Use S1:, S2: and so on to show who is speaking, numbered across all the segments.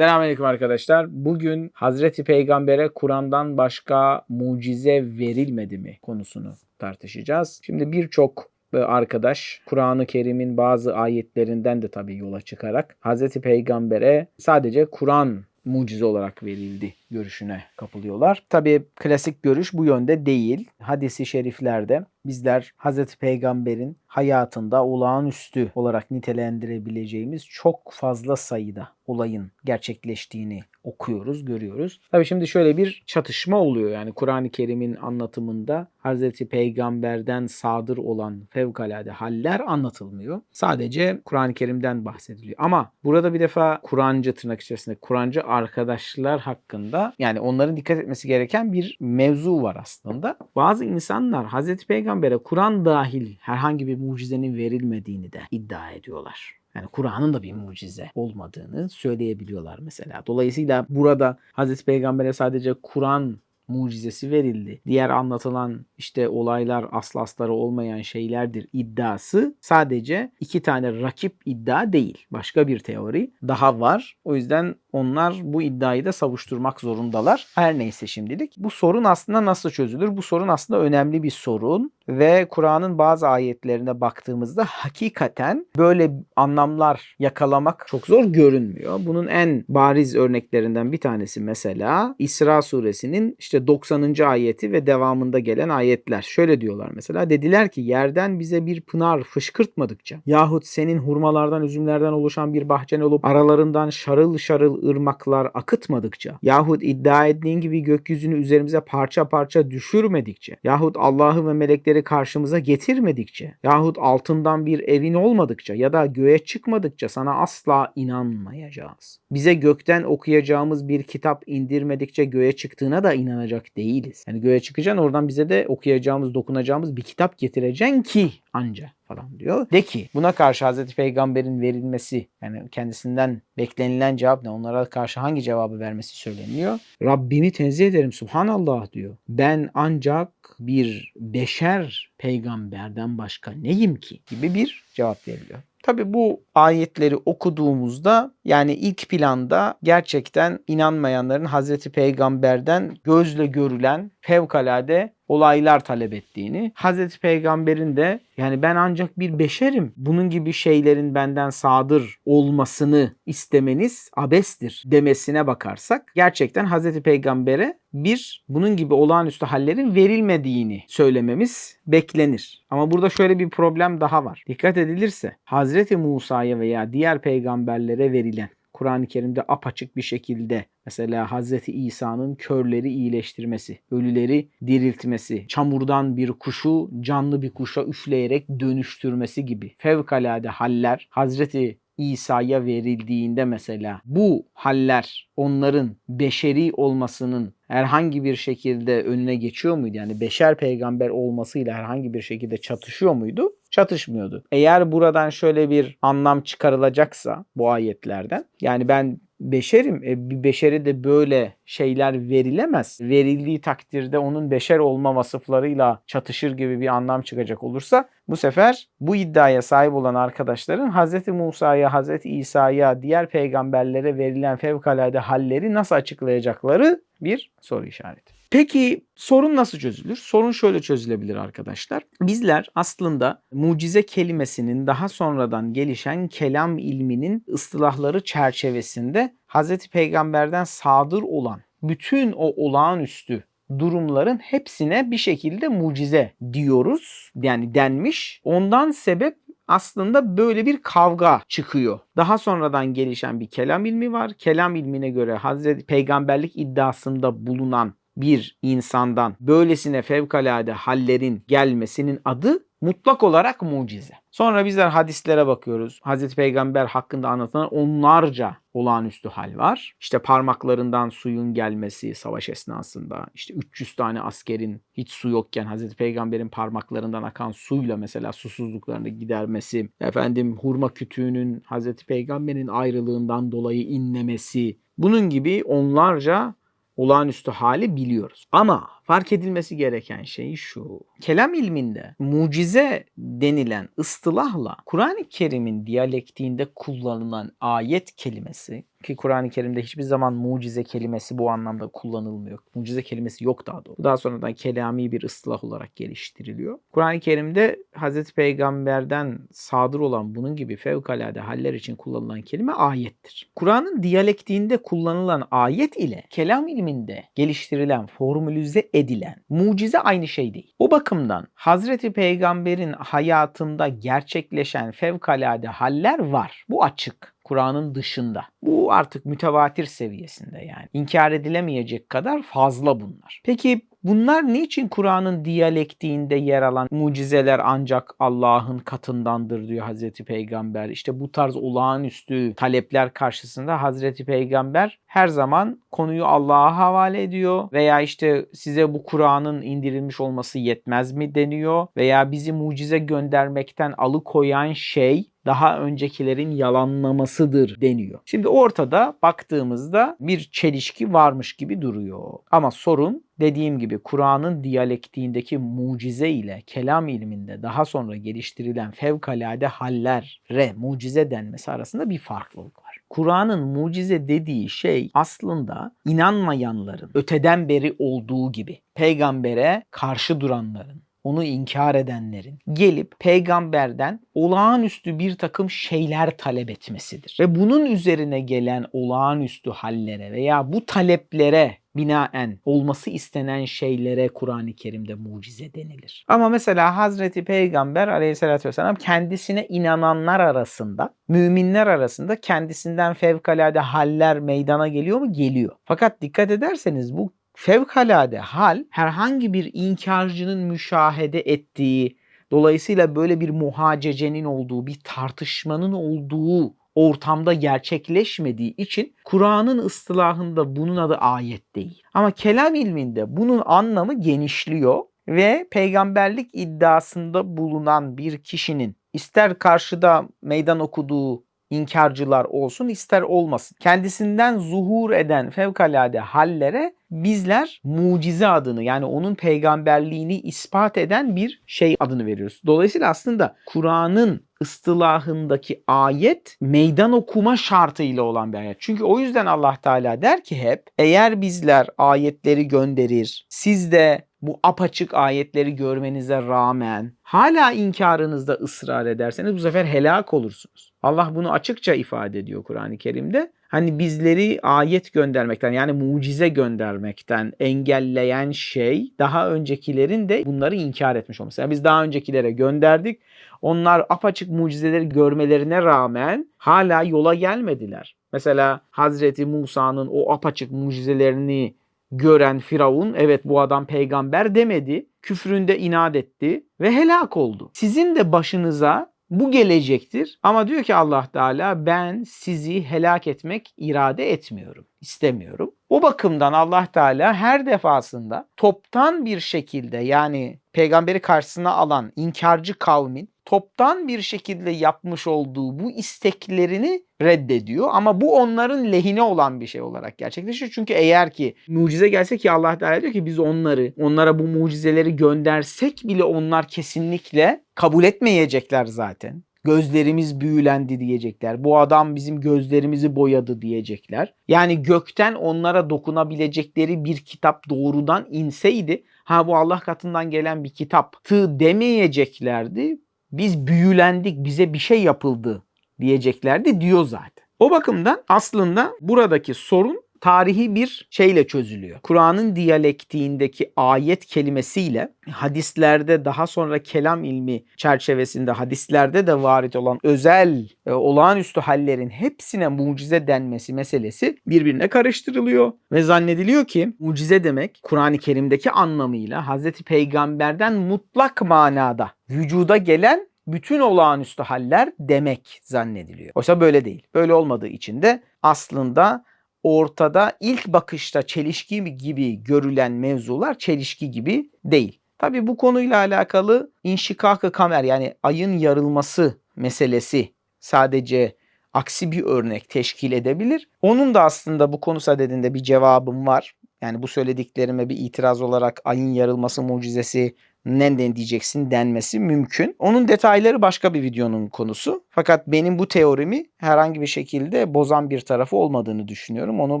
S1: Selamünaleyküm arkadaşlar. Bugün Hazreti Peygamber'e Kur'an'dan başka mucize verilmedi mi konusunu tartışacağız. Şimdi birçok e, arkadaş Kur'an-ı Kerim'in bazı ayetlerinden de tabii yola çıkarak Hazreti Peygamber'e sadece Kur'an mucize olarak verildi görüşüne kapılıyorlar. Tabii klasik görüş bu yönde değil. Hadisi şeriflerde bizler Hazreti Peygamber'in hayatında olağanüstü olarak nitelendirebileceğimiz çok fazla sayıda olayın gerçekleştiğini okuyoruz, görüyoruz. Tabii şimdi şöyle bir çatışma oluyor. Yani Kur'an-ı Kerim'in anlatımında Hazreti Peygamber'den sadır olan fevkalade haller anlatılmıyor. Sadece Kur'an-ı Kerim'den bahsediliyor. Ama burada bir defa Kur'ancı tırnak içerisinde Kur'ancı arkadaşlar hakkında yani onların dikkat etmesi gereken bir mevzu var aslında. Bazı insanlar Hazreti Peygamber'e Kur'an dahil herhangi bir mucizenin verilmediğini de iddia ediyorlar. Yani Kur'an'ın da bir mucize olmadığını söyleyebiliyorlar mesela. Dolayısıyla burada Hazreti Peygamber'e sadece Kur'an mucizesi verildi. Diğer anlatılan işte olaylar aslı asları olmayan şeylerdir iddiası sadece iki tane rakip iddia değil. Başka bir teori daha var. O yüzden onlar bu iddiayı da savuşturmak zorundalar. Her neyse şimdilik. Bu sorun aslında nasıl çözülür? Bu sorun aslında önemli bir sorun ve Kur'an'ın bazı ayetlerine baktığımızda hakikaten böyle anlamlar yakalamak çok zor görünmüyor. Bunun en bariz örneklerinden bir tanesi mesela İsra suresinin işte 90. ayeti ve devamında gelen ayetler. Şöyle diyorlar mesela dediler ki yerden bize bir pınar fışkırtmadıkça yahut senin hurmalardan üzümlerden oluşan bir bahçen olup aralarından şarıl şarıl ırmaklar akıtmadıkça yahut iddia ettiğin gibi gökyüzünü üzerimize parça parça düşürmedikçe yahut Allah'ı ve melekleri karşımıza getirmedikçe yahut altından bir evin olmadıkça ya da göğe çıkmadıkça sana asla inanmayacağız. Bize gökten okuyacağımız bir kitap indirmedikçe göğe çıktığına da inanacak değiliz. Yani göğe çıkacaksın oradan bize de okuyacağımız, dokunacağımız bir kitap getireceksin ki anca falan diyor. De ki buna karşı Hazreti Peygamber'in verilmesi yani kendisinden beklenilen cevap ne? Onlara karşı hangi cevabı vermesi söyleniyor? Rabbimi tenzih ederim subhanallah diyor. Ben ancak bir beşer peygamberden başka neyim ki? gibi bir cevap veriliyor. Tabi bu ayetleri okuduğumuzda yani ilk planda gerçekten inanmayanların Hazreti Peygamber'den gözle görülen fevkalade olaylar talep ettiğini, Hazreti Peygamber'in de yani ben ancak bir beşerim. Bunun gibi şeylerin benden sadır olmasını istemeniz abestir demesine bakarsak gerçekten Hazreti Peygamber'e bir bunun gibi olağanüstü hallerin verilmediğini söylememiz beklenir. Ama burada şöyle bir problem daha var. Dikkat edilirse Hazreti Musa'ya veya diğer peygamberlere verilen Kur'an-ı Kerim'de apaçık bir şekilde mesela Hazreti İsa'nın körleri iyileştirmesi, ölüleri diriltmesi, çamurdan bir kuşu canlı bir kuşa üfleyerek dönüştürmesi gibi fevkalade haller Hazreti İsa'ya verildiğinde mesela bu haller onların beşeri olmasının herhangi bir şekilde önüne geçiyor muydu? Yani beşer peygamber olmasıyla herhangi bir şekilde çatışıyor muydu? Çatışmıyordu. Eğer buradan şöyle bir anlam çıkarılacaksa bu ayetlerden yani ben beşerim. E, bir beşere de böyle şeyler verilemez. Verildiği takdirde onun beşer olma vasıflarıyla çatışır gibi bir anlam çıkacak olursa bu sefer bu iddiaya sahip olan arkadaşların Hz. Musa'ya, Hz. İsa'ya, diğer peygamberlere verilen fevkalade halleri nasıl açıklayacakları bir soru işareti. Peki sorun nasıl çözülür? Sorun şöyle çözülebilir arkadaşlar. Bizler aslında mucize kelimesinin daha sonradan gelişen kelam ilminin ıstılahları çerçevesinde Hz. Peygamber'den sadır olan bütün o olağanüstü durumların hepsine bir şekilde mucize diyoruz. Yani denmiş. Ondan sebep aslında böyle bir kavga çıkıyor. Daha sonradan gelişen bir kelam ilmi var. Kelam ilmine göre Hazreti Peygamberlik iddiasında bulunan bir insandan böylesine fevkalade hallerin gelmesinin adı mutlak olarak mucize. Sonra bizler hadislere bakıyoruz. Hazreti Peygamber hakkında anlatılan onlarca olağanüstü hal var. İşte parmaklarından suyun gelmesi savaş esnasında. İşte 300 tane askerin hiç su yokken Hazreti Peygamber'in parmaklarından akan suyla mesela susuzluklarını gidermesi. Efendim hurma kütüğünün Hazreti Peygamber'in ayrılığından dolayı inlemesi. Bunun gibi onlarca olağanüstü hali biliyoruz. Ama fark edilmesi gereken şey şu. Kelam ilminde mucize denilen ıstılahla Kur'an-ı Kerim'in diyalektiğinde kullanılan ayet kelimesi ki Kur'an-ı Kerim'de hiçbir zaman mucize kelimesi bu anlamda kullanılmıyor. Mucize kelimesi yok daha doğrusu. Daha sonradan kelami bir ıslah olarak geliştiriliyor. Kur'an-ı Kerim'de Hz. Peygamber'den sadır olan bunun gibi fevkalade haller için kullanılan kelime ayettir. Kur'an'ın diyalektiğinde kullanılan ayet ile kelam ilminde geliştirilen, formülize edilen mucize aynı şey değil. O bakımdan Hazreti Peygamber'in hayatında gerçekleşen fevkalade haller var. Bu açık. Kur'an'ın dışında. Bu artık mütevatir seviyesinde yani. İnkar edilemeyecek kadar fazla bunlar. Peki bunlar niçin Kur'an'ın diyalektiğinde yer alan mucizeler ancak Allah'ın katındandır diyor Hazreti Peygamber. İşte bu tarz olağanüstü talepler karşısında Hazreti Peygamber her zaman konuyu Allah'a havale ediyor veya işte size bu Kur'an'ın indirilmiş olması yetmez mi deniyor veya bizi mucize göndermekten alıkoyan şey daha öncekilerin yalanlamasıdır deniyor. Şimdi ortada baktığımızda bir çelişki varmış gibi duruyor. Ama sorun dediğim gibi Kur'an'ın diyalektiğindeki mucize ile kelam ilminde daha sonra geliştirilen fevkalade hallere mucize denmesi arasında bir farklılık var. Kur'an'ın mucize dediği şey aslında inanmayanların öteden beri olduğu gibi peygambere karşı duranların onu inkar edenlerin gelip peygamberden olağanüstü bir takım şeyler talep etmesidir. Ve bunun üzerine gelen olağanüstü hallere veya bu taleplere binaen olması istenen şeylere Kur'an-ı Kerim'de mucize denilir. Ama mesela Hazreti Peygamber aleyhissalatü vesselam kendisine inananlar arasında, müminler arasında kendisinden fevkalade haller meydana geliyor mu? Geliyor. Fakat dikkat ederseniz bu fevkalade hal herhangi bir inkarcının müşahede ettiği, dolayısıyla böyle bir muhacecenin olduğu, bir tartışmanın olduğu ortamda gerçekleşmediği için Kur'an'ın ıstılahında bunun adı ayet değil. Ama kelam ilminde bunun anlamı genişliyor ve peygamberlik iddiasında bulunan bir kişinin ister karşıda meydan okuduğu inkarcılar olsun ister olmasın. Kendisinden zuhur eden fevkalade hallere bizler mucize adını yani onun peygamberliğini ispat eden bir şey adını veriyoruz. Dolayısıyla aslında Kur'an'ın ıstılahındaki ayet meydan okuma şartıyla olan bir ayet. Çünkü o yüzden Allah Teala der ki hep eğer bizler ayetleri gönderir siz de bu apaçık ayetleri görmenize rağmen hala inkarınızda ısrar ederseniz bu sefer helak olursunuz. Allah bunu açıkça ifade ediyor Kur'an-ı Kerim'de. Hani bizleri ayet göndermekten yani mucize göndermekten engelleyen şey daha öncekilerin de bunları inkar etmiş olması. Yani biz daha öncekilere gönderdik. Onlar apaçık mucizeleri görmelerine rağmen hala yola gelmediler. Mesela Hazreti Musa'nın o apaçık mucizelerini gören Firavun evet bu adam peygamber demedi. Küfründe inat etti ve helak oldu. Sizin de başınıza bu gelecektir. Ama diyor ki Allah Teala ben sizi helak etmek irade etmiyorum, istemiyorum. O bakımdan Allah Teala her defasında toptan bir şekilde yani peygamberi karşısına alan inkarcı kavmin toptan bir şekilde yapmış olduğu bu isteklerini reddediyor. Ama bu onların lehine olan bir şey olarak gerçekleşiyor. Çünkü eğer ki mucize gelse ki Allah Teala diyor ki biz onları, onlara bu mucizeleri göndersek bile onlar kesinlikle kabul etmeyecekler zaten. Gözlerimiz büyülendi diyecekler. Bu adam bizim gözlerimizi boyadı diyecekler. Yani gökten onlara dokunabilecekleri bir kitap doğrudan inseydi ha bu Allah katından gelen bir kitaptı demeyeceklerdi biz büyülendik, bize bir şey yapıldı diyeceklerdi diyor zaten. O bakımdan aslında buradaki sorun tarihi bir şeyle çözülüyor. Kur'an'ın diyalektiğindeki ayet kelimesiyle hadislerde daha sonra kelam ilmi çerçevesinde hadislerde de varit olan özel e, olağanüstü hallerin hepsine mucize denmesi meselesi birbirine karıştırılıyor ve zannediliyor ki mucize demek Kur'an-ı Kerim'deki anlamıyla Hazreti Peygamber'den mutlak manada vücuda gelen bütün olağanüstü haller demek zannediliyor. Oysa böyle değil. Böyle olmadığı için de aslında ortada ilk bakışta çelişki gibi görülen mevzular çelişki gibi değil. Tabi bu konuyla alakalı inşikak kamer yani ayın yarılması meselesi sadece aksi bir örnek teşkil edebilir. Onun da aslında bu konu sadedinde bir cevabım var. Yani bu söylediklerime bir itiraz olarak ayın yarılması mucizesi neden diyeceksin denmesi mümkün. Onun detayları başka bir videonun konusu. Fakat benim bu teorimi herhangi bir şekilde bozan bir tarafı olmadığını düşünüyorum. Onu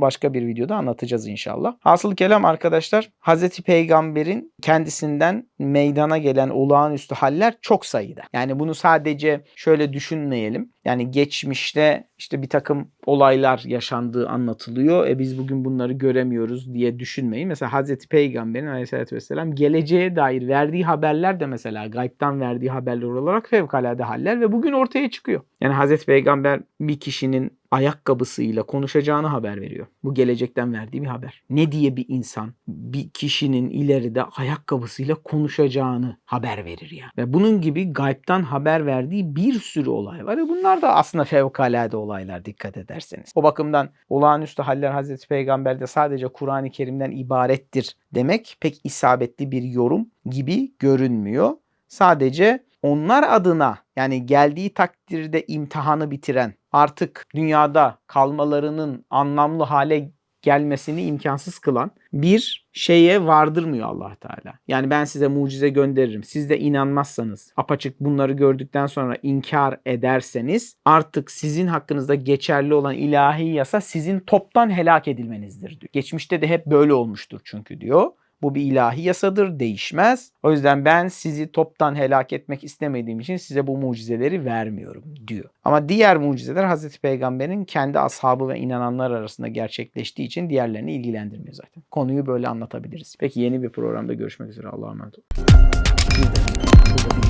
S1: başka bir videoda anlatacağız inşallah. Hasıl kelam arkadaşlar Hazreti Peygamber'in kendisinden meydana gelen olağanüstü haller çok sayıda. Yani bunu sadece şöyle düşünmeyelim. Yani geçmişte işte bir takım olaylar yaşandığı anlatılıyor. E biz bugün bunları göremiyoruz diye düşünmeyin. Mesela Hazreti Peygamber'in aleyhissalatü vesselam geleceğe dair verdiği haberler de mesela gaybtan verdiği haberler olarak fevkalade haller ve bugün ortaya çıkıyor. Yani Hazreti Peygamber bir kişinin ayakkabısıyla konuşacağını haber veriyor. Bu gelecekten verdiği bir haber. Ne diye bir insan bir kişinin ileride ayakkabısıyla konuşacağını haber verir ya. Ve bunun gibi gaybtan haber verdiği bir sürü olay var. Ve bunlar da aslında fevkalade olaylar dikkat ederseniz. O bakımdan olağanüstü haller Hazreti Peygamber'de sadece Kur'an-ı Kerim'den ibarettir demek pek isabetli bir yorum gibi görünmüyor. Sadece onlar adına yani geldiği takdirde imtihanı bitiren artık dünyada kalmalarının anlamlı hale gelmesini imkansız kılan bir şeye vardırmıyor Allah Teala. Yani ben size mucize gönderirim. Siz de inanmazsanız, apaçık bunları gördükten sonra inkar ederseniz artık sizin hakkınızda geçerli olan ilahi yasa sizin toptan helak edilmenizdir diyor. Geçmişte de hep böyle olmuştur çünkü diyor. Bu bir ilahi yasadır, değişmez. O yüzden ben sizi toptan helak etmek istemediğim için size bu mucizeleri vermiyorum diyor. Ama diğer mucizeler Hazreti Peygamber'in kendi ashabı ve inananlar arasında gerçekleştiği için diğerlerini ilgilendirmiyor zaten. Konuyu böyle anlatabiliriz. Peki yeni bir programda görüşmek üzere. Allah'a emanet olun.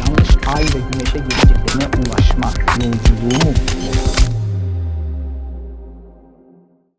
S1: Yanlış ay ve güneşe geleceklerine ulaşma yolculuğu mu?